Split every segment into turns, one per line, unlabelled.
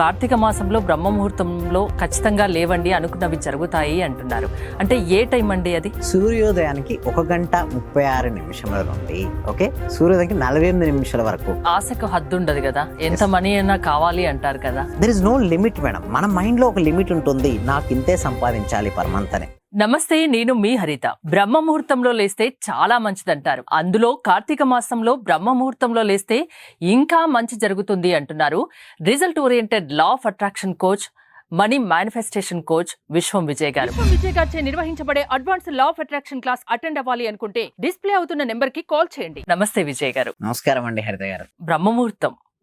కార్తీక మాసంలో బ్రహ్మ ముహూర్తంలో ఖచ్చితంగా లేవండి అనుకున్నవి జరుగుతాయి అంటున్నారు. అంటే ఏ టైం అండి అది?
సూర్యోదయానికి ఒక గంట ముప్పై ఆరు నిమిషముల నుండి ఓకే? సూర్యోదయానికి నలభై ఎనిమిది నిమిషాల వరకు.
ఆశకు హద్దు ఉండదు కదా? ఎంత మనీ అయినా కావాలి అంటారు కదా?
There is no limit madam మన మైండ్లో ఒక లిమిట్ ఉంటుంది నాకు ఇంతే సంపాదించాలి పర్ మంత్ అని
నమస్తే నేను మీ హరిత. బ్రహ్మ ముహూర్తంలో లేస్తే చాలా మంచిదంటారు. అందులో కార్తీక మాసంలో బ్రహ్మ ముహూర్తంలో లేస్తే ఇంకా మంచి జరుగుతుంది అంటున్నారు. Result oriented law of attraction coach money manifestation coach Vishwam Vijay గారు. విశ్వం విజయ్ గారిచే నిర్వహించబడే advance law of attraction class attend అవ్వాలి అనుకుంటే డిస్ప్లే అవుతున్న నెంబర్కి కాల్ చేయండి. నమస్తే విజయ్ గారు.
నమస్కారం అండి హరిత గారు.
బ్రహ్మ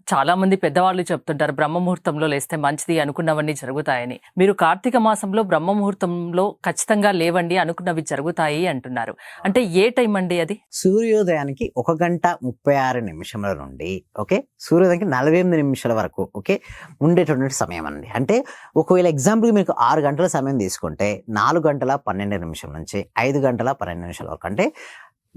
చాలామంది చాలా మంది పెద్దవాళ్ళు చెప్తుంటారు బ్రహ్మ ముహూర్తంలో లేస్తే మంచిది అనుకున్నవన్నీ జరుగుతాయని. మీరు కార్తీక మాసంలో బ్రహ్మ ముహూర్తంలో ఖచ్చితంగా లేవండి అనుకున్నవి జరుగుతాయి అంటున్నారు. అంటే ఏ టైం అండి అది?
సూర్యోదయానికి ఒక గంట ముప్పై ఆరు నిమిషముల నుండి ఓకే? సూర్యోదయానికి నలభై ఎనిమిది నిమిషాల వరకు ఓకే? ఉండేటటువంటి సమయం అండి. అంటే ఒకవేళ ఎగ్జాంపుల్ మీకు ఆరు గంటల సమయం తీసుకుంటే నాలుగు గంటల పన్నెండు నిమిషం నుంచి ఐదు గంటల పన్నెండు నిమిషాల వరకు అంటే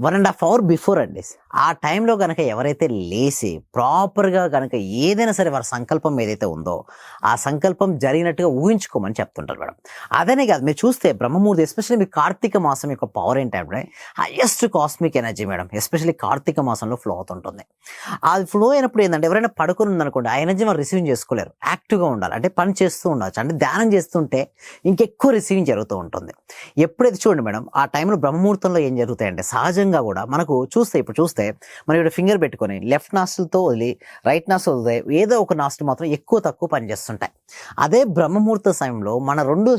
one and half hour before అండి. ఆ టైంలో కనుక ఎవరైతే లేచి ప్రాపర్గా కనుక ఏదైనా సరే వారి సంకల్పం ఏదైతే ఉందో ఆ సంకల్పం జరిగినట్టుగా ఊహించుకోమని చెప్తుంటారు మేడం. అదనే కాదు మీరు చూస్తే బ్రహ్మమూర్తి ఎస్పెషల్లీ మీ కార్తీక మాసం యొక్క పవర్ ఏంటంటే highest cosmic energy madam especially Kartika మాసంలో ఫ్లో అవుతుంటుంది. అది ఫ్లో అయినప్పుడు ఏంటంటే ఎవరైనా పడుకుని ఉందనుకోండి ఆ ఎనర్జీ వాళ్ళు రిసీవ్ చేసుకోలేరు. యాక్టివ్గా ఉండాలి. అంటే పని చేస్తూ ఉండవచ్చు అంటే ధ్యానం చేస్తుంటే ఇంకెక్కువ రిసీవింగ్ జరుగుతూ ఉంటుంది. ఎప్పుడైతే చూడండి మేడం ఆ టైంలో బ్రహ్మముహూర్తంలో ఏం జరుగుతాయంటే సహజంగా కూడా మనకు చూస్తే ఇప్పుడు చూస్తే మనం ఇక్కడ ఫింగర్ పెట్టుకొని లెఫ్ట్ నాస్టిల్తో వదిలి రైట్ నాస్టిల్ వదిలే ఏదో ఒక నాస్టిల్ మాత్రం ఎక్కువ తక్కువ పనిచేస్తుంటాయి అదే బ్రహ్మముహూర్త సమయంలో మన రెండు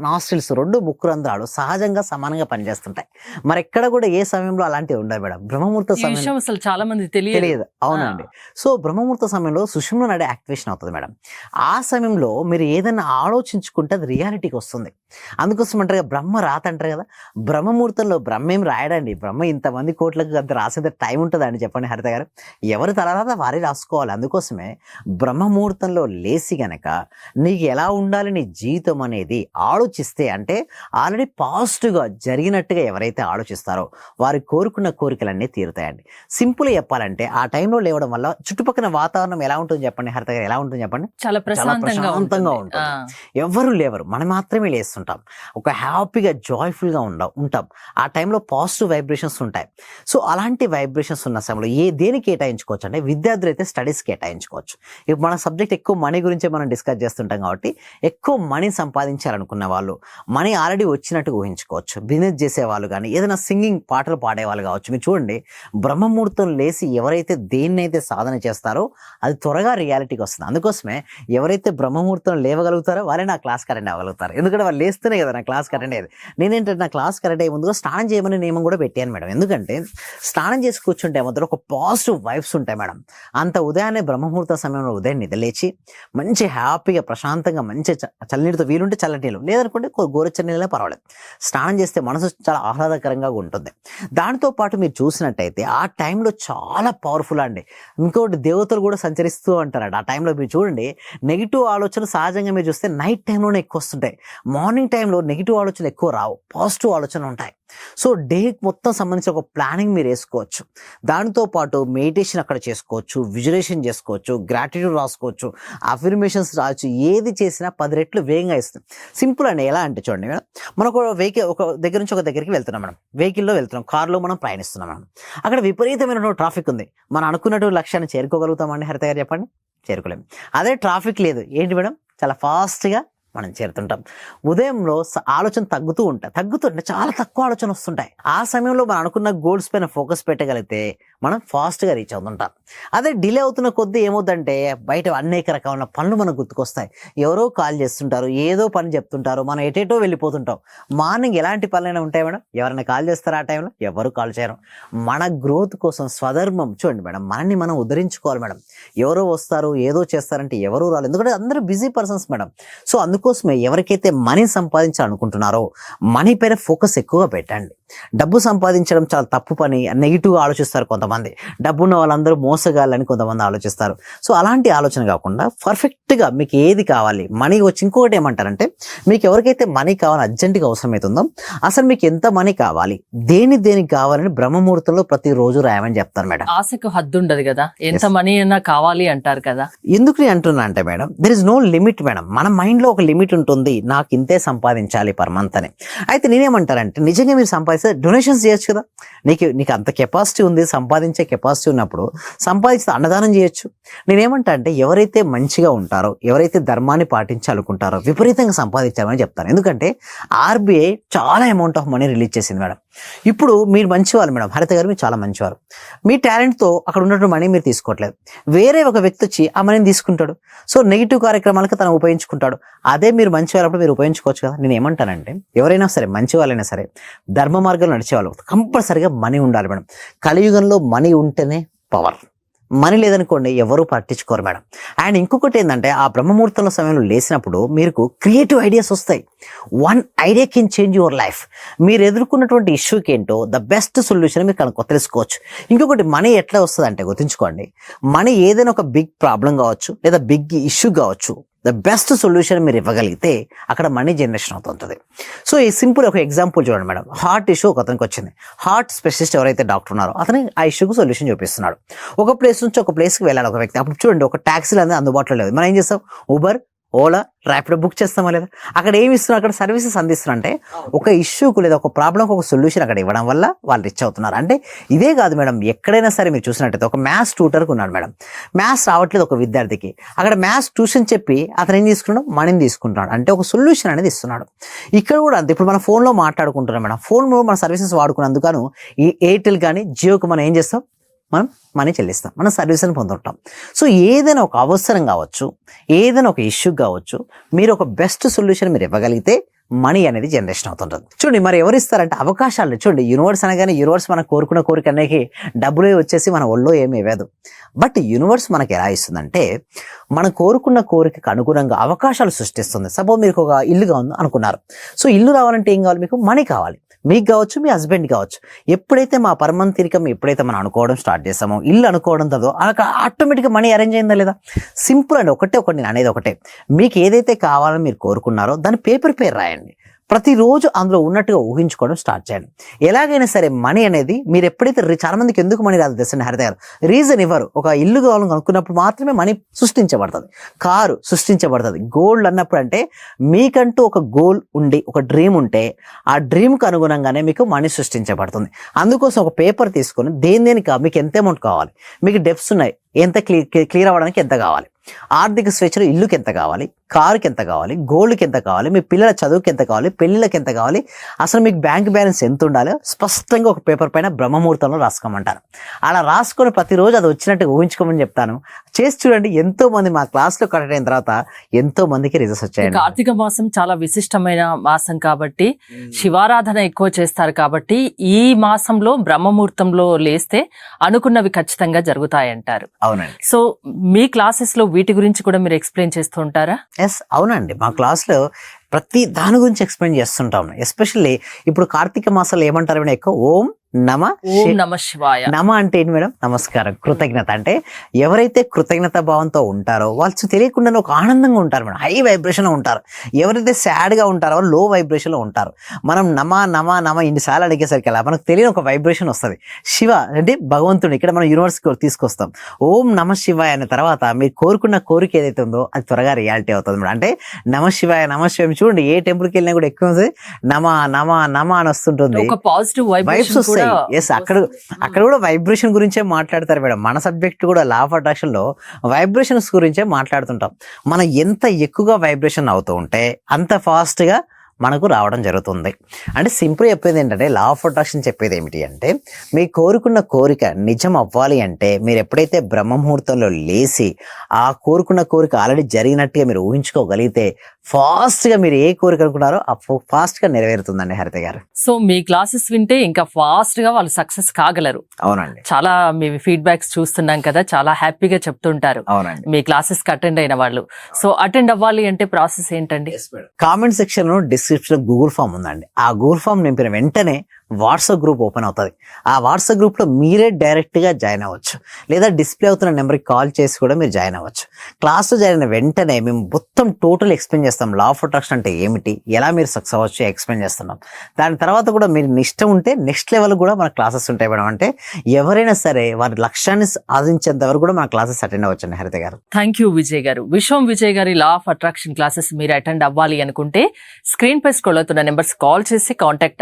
నాస్టిల్స్ రెండు ముక్కు రంధ్రాలు సహజంగా సమానంగా పనిచేస్తుంటాయి మరి ఎక్కడ కూడా ఏ సమయంలో అలాంటివి ఉండవు మేడం. బ్రహ్మముహూర్త సమయం
అసలు చాలా మంది తెలియదు.
తెలియదు. అవునండి. సో బ్రహ్మముహూర్త సమయంలో సుషుమ్న నడే యాక్టివేషన్ అవుతుంది మేడం. ఆ సమయంలో మీరు ఏదైనా ఆలోచించుకుంటే అది రియాలిటీకి వస్తుంది. అందుకోసం అంటారు కదా బ్రహ్మ రాత అంటారు కదా. బ్రహ్మముహూర్తంలో బ్రహ్మ ఏం రాయడండి. బ్రహ్మ ఇంతమంది కోట్లకు అంత రాసేంత టైం ఉంటుందండి చెప్పండి హరిత గారు. ఎవరి తలరాత వారే రాసుకోవాలి. అందుకోసమే బ్రహ్మముహూర్తంలో లేసి గనక నీకు ఎలా ఉండాలి నీ జీవితం అనేది ఆలోచిస్తే అంటే ఆల్రెడీ పాజిటివ్గా జరిగినట్టుగా ఎవరైతే ఆలోచిస్తారో వారి కోరుకున్న కోరికలన్నీ తీరుతాయండి. సింపుల్ చెప్పాలంటే ఆ టైంలో లేవడం వల్ల చుట్టుపక్కల వాతావరణం ఎలా ఉంటుంది చెప్పండి హరిత గారు? ఎలా ఉంటుంది చెప్పండి?
చాలా ప్రశాంతంగా ఉంటుంది.
ఎవరు లేవరు. మనం మాత్రమే లేస్తుంటాం. ఒక హ్యాపీగా జాయ్ఫుల్గా ఉండ ఉంటాం. ఆ టైంలో పాజిటివ్ వైబ్రేషన్స్ ఉంటాయి. సో అలాంటి వైబ్రేషన్స్ ఉన్న సమయంలో ఏ దేనికి కేటాయించుకోవచ్చు అంటే విద్యార్థులు అయితే స్టడీస్ కేటాయించుకోవచ్చు. ఇప్పుడు మన సబ్జెక్ట్ ఎక్కువ మనీ గురించే మనం డిస్కస్ చేస్తుంటాం కాబట్టి ఎక్కువ మనీ సంపాదించాలనుకున్న వాళ్ళు మనీ ఆల్రెడీ వచ్చినట్టు ఊహించుకోవచ్చు. బిజినెస్ చేసే వాళ్ళు కానీ ఏదైనా సింగింగ్ పాటలు పాడేవాళ్ళు కావచ్చు. మీరు చూడండి బ్రహ్మముహూర్తం లేసి ఎవరైతే దేన్నైతే సాధన చేస్తారో అది త్వరగా రియాలిటీకి వస్తుంది. అందుకోసమే ఎవరైతే బ్రహ్మముహూర్తం లేవగలుగుతారో వాళ్ళే నా క్లాస్ అటెండ్ అవ్వగలుగుతారు. ఎందుకంటే వాళ్ళు లేస్తేనే కదా నా క్లాస్ అటెండ్ అయ్యేది. నేనేంటంటే నా క్లాస్ అటెండ్ అయ్యే ముందుగా స్నానం చేయమని నియమం కూడా పెట్టాను మేడం. ఎందుకంటే స్నానం చేసి కూర్చుంటే మొదలు ఒక పాజిటివ్ వైబ్స్ ఉంటాయి మేడం. అంత ఉదయాన్నే బ్రహ్మముహూర్త సమయంలో ఉదయం నిద్రలేచి మంచి హ్యాపీగా ప్రశాంతంగా మంచి చల్లనీటితో వీలుంటే చల్లటి నీళ్ళు లేదనుకుంటే కొ- గోరుచ్చని నీళ్ళే పర్వాలేదు. స్నానం చేస్తే మనసు చాలా ఆహ్లాదకరంగా ఉంటుంది. దానితో పాటు మీరు చూసినట్టయితే ఆ టైంలో చాలా పవర్ఫుల్ అండి. ఇంకోటి దేవతలు కూడా సంచరిస్తూ అంటారండి ఆ టైంలో మీరు చూడండి నెగిటివ్ ఆలోచనలు సహజంగా మీరు చూస్తే నైట్ టైంలోనే ఎక్కువ వస్తుంటాయి. మార్నింగ్ టైంలో నెగిటివ్ ఆలోచనలు ఎక్కువ రావు. పాజిటివ్ ఆలోచనలు ఉంటాయి. సో డే మొత్తం సంబంధించి ఒక ప్లానింగ్ మీరు వేసుకోవచ్చు. దానితో పాటు మెడిటేషన్ అక్కడ చేసుకోవచ్చు విజులేషన్ చేసుకోవచ్చు గ్రాటిట్యూడ్ రాసుకోవచ్చు అఫర్మేషన్స్ రావచ్చు ఏది చేసినా పది రెట్లు వేగంగా ఇస్తుంది. సింపుల్ అండి. ఎలా అంటే చూడండి మేడం మనం ఒక వెహికల్ ఒక దగ్గర నుంచి ఒక దగ్గరికి వెళ్తున్నాం మేడం. వెహికల్లో వెళ్తున్నాం కార్లో మనం ప్రయాణిస్తున్నాం మేడం. అక్కడ విపరీతమైన ట్రాఫిక్ ఉంది. మనం అనుకున్నటువంటి లక్ష్యాన్ని చేరుకోగలుగుతామండి హరిత గారు చెప్పండి. చేరుకోలేము. అదే ట్రాఫిక్ లేదు. ఏంటి మేడం? చాలా ఫాస్ట్గా మనం చేరుతుంటాం. ఉదయంలో ఆలోచన తగ్గుతూ ఉంటాయి. తగ్గుతుంటే చాలా తక్కువ ఆలోచన వస్తుంటాయి. ఆ సమయంలో మనం అనుకున్న గోల్స్ పైన ఫోకస్ పెట్టగలిగితే మనం ఫాస్ట్గా రీచ్ అవుతుంటాం. అదే డిలే అవుతున్న కొద్దీ ఏమవుతుందంటే బయట అనేక రకమైన పనులు మనకు గుర్తుకొస్తాయి. ఎవరో కాల్ చేస్తుంటారు ఏదో పని చెప్తుంటారు మనం ఎటేటో వెళ్ళిపోతుంటాం. మార్నింగ్ ఎలాంటి పనులైనా ఉంటాయి మేడం? ఎవరైనా కాల్ చేస్తారా ఆ టైంలో? ఎవరు కాల్ చేయరు. మన గ్రోత్ కోసం స్వధర్మం చూడండి మేడం మనల్ని మనం ఉద్ధరించుకోవాలి మేడం. ఎవరో వస్తారు ఏదో చేస్తారంటే ఎవరు రాలేదు. ఎందుకంటే అందరూ బిజీ పర్సన్స్ మేడం. సో అందుకు అందుకోసమే ఎవరికైతే మనీ సంపాదించాలనుకుంటున్నారో మనీ పైన ఫోకస్ ఎక్కువగా పెట్టండి. డబ్బు సంపాదించడం చాలా తప్పు పని నెగిటివ్గా ఆలోచిస్తారు కొంతమంది. డబ్బు ఉన్న వాళ్ళందరూ మోసగాలని కొంతమంది ఆలోచిస్తారు. సో అలాంటి ఆలోచన కాకుండా పర్ఫెక్ట్గా మీకు ఏది కావాలి మనీ వచ్చి ఇంకొకటి ఏమంటారంటే మీకు ఎవరికైతే మనీ కావాలి అర్జెంటుగా అవసరమవుతుందో అసలు మీకు ఎంత మనీ కావాలి దేని దేనికి కావాలని బ్రహ్మముహూర్తంలో ప్రతిరోజు రాయమని చెప్తారు మేడం.
ఆశకు హద్దు ఉండదు కదా ఎంత. మనీ అయినా కావాలి అంటారు కదా.
ఎందుకు నేను అంటున్నా అంటే madam there is no limit madam. మన మైండ్లో ఒక లిమిట్ ఉంటుంది. నాకు ఇంతే సంపాదించాలి పర్ మంత్ అని అయితే నేనేమంటారంటే నిజంగా మీరు సంపాదిస్తే డొనేషన్స్ చేయొచ్చు కదా. నీకు నీకు అంత కెపాసిటీ ఉంది సంపాదించే కెపాసిటీ ఉన్నప్పుడు సంపాదిస్తే అన్నదానం చేయొచ్చు. నేనేమంటా అంటే ఎవరైతే మంచిగా ఉంటారో ఎవరైతే ధర్మాన్ని పాటించాలనుకుంటారో విపరీతంగా సంపాదించాలని చెప్తాను. ఎందుకంటే ఆర్బీఐ చాలా అమౌంట్ ఆఫ్ మనీ రిలీజ్ చేసింది మేడం. ఇప్పుడు మీరు మంచివాళ్ళు మేడం. హరిత గారు మీరు చాలా మంచివారు. మీ టాలెంట్తో అక్కడ ఉన్నటువంటి మనీ మీరు తీసుకోవట్లేదు. వేరే ఒక వ్యక్తి వచ్చి ఆ మనీని తీసుకుంటాడు. సో నెగిటివ్ కార్యక్రమాలకు తను ఉపయోగించుకుంటాడు. అదే మీరు మంచి వాళ్ళప్పుడు మీరు ఉపయోగించుకోవచ్చు కదా. నేను ఏమంటానంటే ఎవరైనా సరే మంచి వాళ్ళైనా సరే ధర్మ మార్గంలో నడిచేవాళ్ళు కంపల్సరిగా మనీ ఉండాలి మేడం. కలియుగంలో మనీ ఉంటేనే పవర్ మనీ లేదనుకోండి ఎవరు పట్టించుకోరు మేడం. అండ్ ఇంకొకటి ఏంటంటే ఆ బ్రహ్మముహూర్తంలో సమయంలో లేచినప్పుడు మీకు క్రియేటివ్ ఐడియాస్ వస్తాయి. One idea can change your life మీరు ఎదుర్కొన్నటువంటి ఇష్యూకి ఏంటో ద బెస్ట్ సొల్యూషన్ మీరు కనుక తెలుసుకోవచ్చు. ఇంకొకటి మనీ ఎట్లా వస్తుంది అంటే గుర్తుంచుకోండి. మనీ ఏదైనా ఒక బిగ్ ప్రాబ్లం కావచ్చు లేదా బిగ్ ఇష్యూ కావచ్చు ద బెస్ట్ సొల్యూషన్ మీరు ఇవ్వగలిగితే అక్కడ మనీ జనరేషన్ అవుతుంటుంది. సో ఈ సింపుల్ ఒక ఎగ్జాంపుల్ చూడండి మేడం. హార్ట్ ఇష్యూ ఒక అతనికి వచ్చింది. హార్ట్ స్పెషలిస్ట్ ఎవరైతే డాక్టర్ ఉన్నారో అతని ఆ ఇష్యూకి సొల్యూషన్ చూపిస్తున్నాడు. ఒక ప్లేస్ నుంచి ఒక ప్లేస్కి వెళ్ళాలి ఒక వ్యక్తి. అప్పుడు చూడండి ఒక ట్యాక్సీలు అనేది అందుబాటులో లేదు. మనం ఏం చేస్తాం? ఊబర్ ఓలా ర్యాపిడో బుక్ చేస్తామా లేదా? అక్కడ ఏమి ఇస్తున్నారు? అక్కడ సర్వీసెస్ అందిస్తున్నారు అంటే ఒక ఇష్యూకు లేదా ఒక ప్రాబ్లంకి ఒక సొల్యూషన్ అక్కడ ఇవ్వడం వల్ల వాళ్ళు రిచ్ అవుతున్నారు. అంటే ఇదే కాదు మేడం ఎక్కడైనా సరే మీరు చూసినట్టయితే ఒక మ్యాథ్స్ ట్యూటర్కి ఉన్నాడు మేడం. మ్యాథ్స్ రావట్లేదు ఒక విద్యార్థికి. అక్కడ మ్యాథ్స్ ట్యూషన్ చెప్పి అతను ఏం తీసుకున్నాడు? మనీని తీసుకుంటున్నాడు. అంటే ఒక సొల్యూషన్ అనేది ఇస్తున్నాడు. ఇక్కడ కూడా అంతే. ఇప్పుడు మన ఫోన్లో మాట్లాడుకుంటున్నాం మేడం. ఫోన్లో మన సర్వీసెస్ వాడుకున్నందుకు ఈ ఎయిర్టెల్ కానీ జియోకి మనం ఏం చేస్తాం? మనం మనీ చెల్లిస్తాం మనం సర్వీస్ని పొందుంటాం. సో ఏదైనా ఒక అవసరం కావచ్చు ఏదైనా ఒక ఇష్యూ కావచ్చు మీరు ఒక బెస్ట్ సొల్యూషన్ మీరు ఇవ్వగలిగితే మనీ అనేది జనరేషన్ అవుతుంటుంది. చూడండి మరి ఎవరు ఇస్తారంటే అవకాశాలు చూడండి యూనివర్స్ అనగానే యూనివర్స్ మనం కోరుకున్న కోరిక అనేది డబ్బులే వచ్చేసి మన ఒళ్ళో ఏమీ ఇవ్వదు. బట్ యూనివర్స్ మనకి ఎలా ఇస్తుందంటే మనం కోరుకున్న కోరికకు అనుగుణంగా అవకాశాలు సృష్టిస్తుంది. సపోజ్ మీకు ఒక ఇల్లుగా ఉంది అనుకున్నారు. సో ఇల్లు రావాలంటే ఏం కావాలి మీకు? మనీ కావాలి. మీకు కావచ్చు మీ హస్బెండ్ కావచ్చు. ఎప్పుడైతే మా పరమం తీరికం ఎప్పుడైతే మనం అనుకోవడం స్టార్ట్ చేస్తామో ఇల్లు అనుకోవడం తదో అక్కడ ఆటోమేటిక్గా మనీ అరేంజ్ అయిందా లేదా? సింపుల్ అండి ఒకటే ఒకటి నేను అనేది ఒకటే. మీకు ఏదైతే కావాలని మీరు కోరుకున్నారో దాని పేపర్ పేరు రాయండి. ప్రతిరోజు అందులో ఉన్నట్టుగా ఊహించుకోవడం స్టార్ట్ చేయండి. ఎలాగైనా సరే మనీ అనేది మీరు ఎప్పుడైతే చాలా మందికి ఎందుకు మనీ రాదు తెసండి హరిత గారు? రీజన్ ఇవ్వరు ఒక ఇల్లు కావాలని అనుకున్నప్పుడు మాత్రమే మనీ సృష్టించబడుతుంది. కారు సృష్టించబడుతుంది. గోల్డ్ అన్నప్పుడు అంటే మీకంటూ ఒక గోల్ ఉండి ఒక డ్రీమ్ ఉంటే ఆ డ్రీమ్కి అనుగుణంగానే మీకు మనీ సృష్టించబడుతుంది. అందుకోసం ఒక పేపర్ తీసుకొని దేని దేనికి మీకు ఎంత అమౌంట్ కావాలి? మీకు డెప్స్ ఉన్నాయి. ఎంత క్లియర్ క్లియర్ అవ్వడానికి ఎంత కావాలి? ఆర్థిక స్వేచ్ఛలో ఇల్లుకి ఎంత కావాలి? కారుకి ఎంత కావాలి? గోల్డ్కి ఎంత కావాలి? మీ పిల్లల చదువుకి ఎంత కావాలి? పెళ్ళిళ్ళకి ఎంత కావాలి? అసలు మీకు బ్యాంక్ బ్యాలెన్స్ ఎంత ఉండాలో స్పష్టంగా ఒక పేపర్ పైన బ్రహ్మముహూర్తంలో రాసుకోమంటారు. అలా రాసుకొని ప్రతిరోజు అది వచ్చినట్టు ఊహించుకోమని చెప్తాను. చేసి చూడండి ఎంతో మంది మా క్లాస్లో కనెక్ట్ అయిన తర్వాత ఎంతో మందికి రిజల్ట్స్
ఈ
వచ్చాయండి
కార్తీక మాసం చాలా విశిష్టమైన మాసం కాబట్టి శివారాధన ఎక్కువ చేస్తారు కాబట్టి ఈ మాసంలో బ్రహ్మముహూర్తంలో లేస్తే అనుకున్నవి ఖచ్చితంగా జరుగుతాయంటారు.
అవునండి.
సో మీ క్లాసెస్లో వీటి గురించి కూడా మీరు ఎక్స్ప్లెయిన్ చేస్తూ ఉంటారా?
ఎస్ అవునండి. మా క్లాస్లో ప్రతి దాని గురించి ఎక్స్ప్లెయిన్ చేస్తుంటాం. ఎస్పెషల్లీ ఇప్పుడు కార్తీక మాసాలు ఏమంటారు మేడం ఎక్కువ ఓం నమ
నమ శివాయ.
నమ అంటే ఏంటి మేడం? నమస్కారం. కృతజ్ఞత. అంటే ఎవరైతే కృతజ్ఞత భావంతో ఉంటారో వాళ్ళు తెలియకుండానే ఒక ఆనందంగా ఉంటారు మేడం. హై వైబ్రేషన్లో ఉంటారు. ఎవరైతే సాడ్గా ఉంటారో వాళ్ళు లో వైబ్రేషన్లో ఉంటారు. మనం నమ నమ నమ ఇన్నిసార్లు అడిగేసరికి అలా మనకు తెలియని ఒక వైబ్రేషన్ వస్తుంది. శివ అంటే భగవంతుడు ఇక్కడ మనం యూనివర్స్కి తీసుకొస్తాం. ఓం నమ శివాయ అనే తర్వాత మీరు కోరుకున్న కోరిక ఏదైతే ఉందో అది త్వరగా రియాలిటీ అవుతుంది మేడం. అంటే నమ శివాయ నమ శివాయ చూడండి ఏ టెంపుల్కి వెళ్ళినా కూడా ఎక్కువ ఉంది. నమ నమ నమ అని వస్తుంటుంది.
ఒక పాజిటివ్
వైబ్స్ వస్తాయి. ఎస్ అక్కడ అక్కడ కూడా వైబ్రేషన్ గురించే మాట్లాడతారు మేడం. మన సబ్జెక్ట్ కూడా లా ఆఫ్ అట్రాక్షన్లో వైబ్రేషన్స్ గురించే మాట్లాడుతుంటాం. మనం ఎంత ఎక్కువగా వైబ్రేషన్ అవుతూ ఉంటే అంత ఫాస్ట్గా మనకు రావడం జరుగుతుంది. అంటే సింపుల్ చెప్పేది ఏంటంటే లా ఆఫ్ అట్రాక్షన్ చెప్పేది ఏమిటి అంటే మీ కోరుకున్న కోరిక నిజం అవ్వాలి అంటే మీరు ఎప్పుడైతే బ్రహ్మ ముహూర్తంలో లేచి ఆ కోరుకున్న కోరిక ఆల్రెడీ జరిగినట్టుగా మీరు ఊహించుకోగలిగితే ఫాస్ట్గా మీరు ఏ కోరిక అనుకున్నారో ఆ ఫాస్ట్గా నెరవేరుతుందండి హరిత గారు.
సో మీ క్లాసెస్ వింటే ఇంకా ఫాస్ట్గా వాళ్ళు సక్సెస్ కాగలరు.
అవునండి.
చాలా మీ ఫీడ్బ్యాక్స్ చూస్తున్నాం కదా చాలా హ్యాపీగా చెప్తుంటారు.
అవునండి.
మీ క్లాసెస్కి అటెండ్ అయిన వాళ్ళు. సో అటెండ్ అవ్వాలి అంటే ప్రాసెస్ ఏంటండి?
కామెంట్ సెక్షన్లో డిస్క్రిప్షన్ గూగుల్ ఫామ్ ఉందండి. ఆ గూగుల్ ఫామ్ నింపిన వెంటనే వాట్సాప్ గ్రూప్ ఓపెన్ అవుతుంది. ఆ వాట్సాప్ గ్రూప్లో మీరే డైరెక్ట్గా జాయిన్ అవ్వచ్చు. లేదా డిస్ప్లే అవుతున్న నెంబర్కి కాల్ చేసి కూడా మీరు జాయిన్ అవ్వచ్చు. క్లాస్ జాయిన్ అయిన వెంటనే మేము మొత్తం టోటల్ ఎక్స్ప్లెయిన్ చేస్తాం. లా ఆఫ్ అట్రాక్షన్ అంటే ఏమిటి? ఎలా మీరు సక్సెస్ అవ్వచ్చు? ఎక్స్ప్లెయిన్ చేస్తున్నాం. దాని తర్వాత కూడా మీరు ఇష్టం ఉంటే నెక్స్ట్ లెవెల్ కూడా మన క్లాసెస్ ఉంటాయి మేడం. అంటే ఎవరైనా సరే వారి లక్ష్యాన్ని సాధించేంత వరకు కూడా మన క్లాసెస్ అటెండ్ అవ్వచ్చండి హరిత గారు.
థ్యాంక్ యూ విజయ్ గారు. విశ్వం విజయ్ గారి లా ఆఫ్ అట్రాక్షన్ క్లాసెస్ మీరు అటెండ్ అవ్వాలి అనుకుంటే స్క్రీన్ పై స్క్రోల్ అవుతున్న నెంబర్స్ కాల్ చేసి కాంటాక్ట్